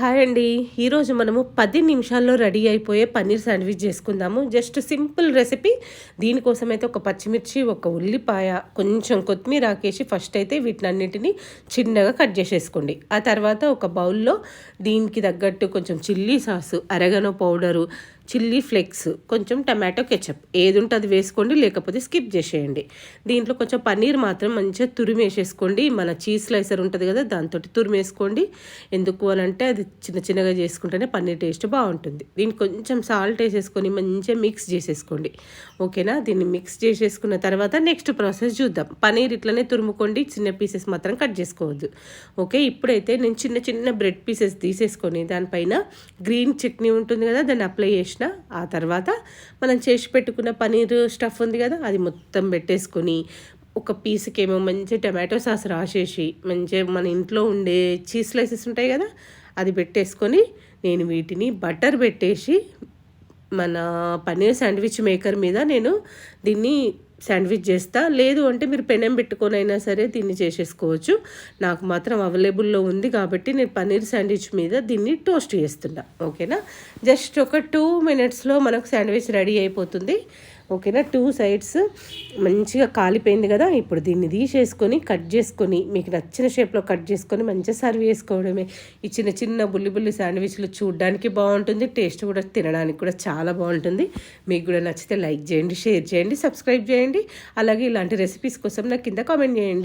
Hi అండి. ఈరోజు మనము పది నిమిషాల్లో రెడీ అయిపోయే పన్నీర్ శాండ్విచ్ చేసుకుందాము. Just simple recipe. దీనికోసం అయితే ఒక పచ్చిమిర్చి ఒక ఉల్లిపాయ కొంచెం కొత్తిమీర ఆకేసి ఫస్ట్ అయితే వీటినన్నిటిని చిన్నగా కట్ చేసేసుకోండి. ఆ తర్వాత ఒక బౌల్లో దీనికి తగ్గట్టు కొంచెం chilli sauce oregano powder chilli flakes కొంచెం టమాటో కెచప్. ఏది ఉంటే అది వేసుకోండి లేకపోతే స్కిప్ చేసేయండి. దీంట్లో కొంచెం పన్నీర్ మాత్రం మంచిగా తురిమి వేసేసుకోండి మన చీజ్ స్లైసర్ ఉంటుంది కదా దాంతో తురిమి వేసుకోండి ఎందుకు అని అంటే అది చిన్న చిన్నగా చేసుకుంటేనే పన్నీర్ టేస్ట్ బాగుంటుంది. దీనికి కొంచెం సాల్ట్ వేసేసుకొని మంచిగా మిక్స్ చేసేసుకోండి. ఓకేనా? దీన్ని మిక్స్ చేసేసుకున్న తర్వాత నెక్స్ట్ ప్రాసెస్ చూద్దాం. పన్నీర్ ఇట్లనే తురుముకోండి చిన్న పీసెస్ మాత్రం కట్ చేసుకోవద్దు. ఓకే? ఇప్పుడైతే నేను చిన్న చిన్న బ్రెడ్ పీసెస్ తీసేసుకొని దానిపైన గ్రీన్ చట్నీ ఉంటుంది కదా దాన్ని అప్లై చేసిన ఆ తర్వాత మనం చేసి పెట్టుకున్న పనీర్ స్టఫ్ ఉంది కదా అది మొత్తం పెట్టేసుకొని ఒక పీస్కి ఏమో మంచి టమాటో సాస్ రాసేసి మంచిగా మన ఇంట్లో ఉండే చీజ్ స్లైసెస్ ఉంటాయి కదా అది పెట్టేసుకొని నేను వీటిని బటర్ పెట్టేసి మన పన్నీర్ శాండ్విచ్ మేకర్ మీద నేను దీన్ని శాండ్విచ్ చేస్తా. లేదు అంటే మీరు పెనం పెట్టుకొనైనా సరే దీన్ని చేసేసుకోవచ్చు. నాకు మాత్రం అవైలబుల్లో ఉంది కాబట్టి నేను పన్నీర్ శాండ్విచ్ మీద దీన్ని టోస్ట్ చేస్తున్నా. ఓకేనా? జస్ట్ ఒక టూ మినిట్స్లో మనకు శాండ్విచ్ రెడీ అయిపోతుంది. ఓకేనా? టూ సైడ్స్ మంచిగా కాలిపోయింది కదా? ఇప్పుడు దీన్ని తీసేసుకొని కట్ చేసుకొని మీకు నచ్చిన షేప్లో కట్ చేసుకొని మంచిగా సర్వ్ చేసుకోవడమే. ఈ చిన్న చిన్న బుల్లి బుల్లి శాండ్విచ్లు చూడడానికి బాగుంటుంది టేస్ట్ కూడా తినడానికి కూడా చాలా బాగుంటుంది. మీకు కూడా నచ్చితే లైక్ చేయండి షేర్ చేయండి సబ్స్క్రైబ్ చేయండి. అలాగే ఇలాంటి రెసిపీస్ కోసం నాకు కింద కామెంట్ చేయండి.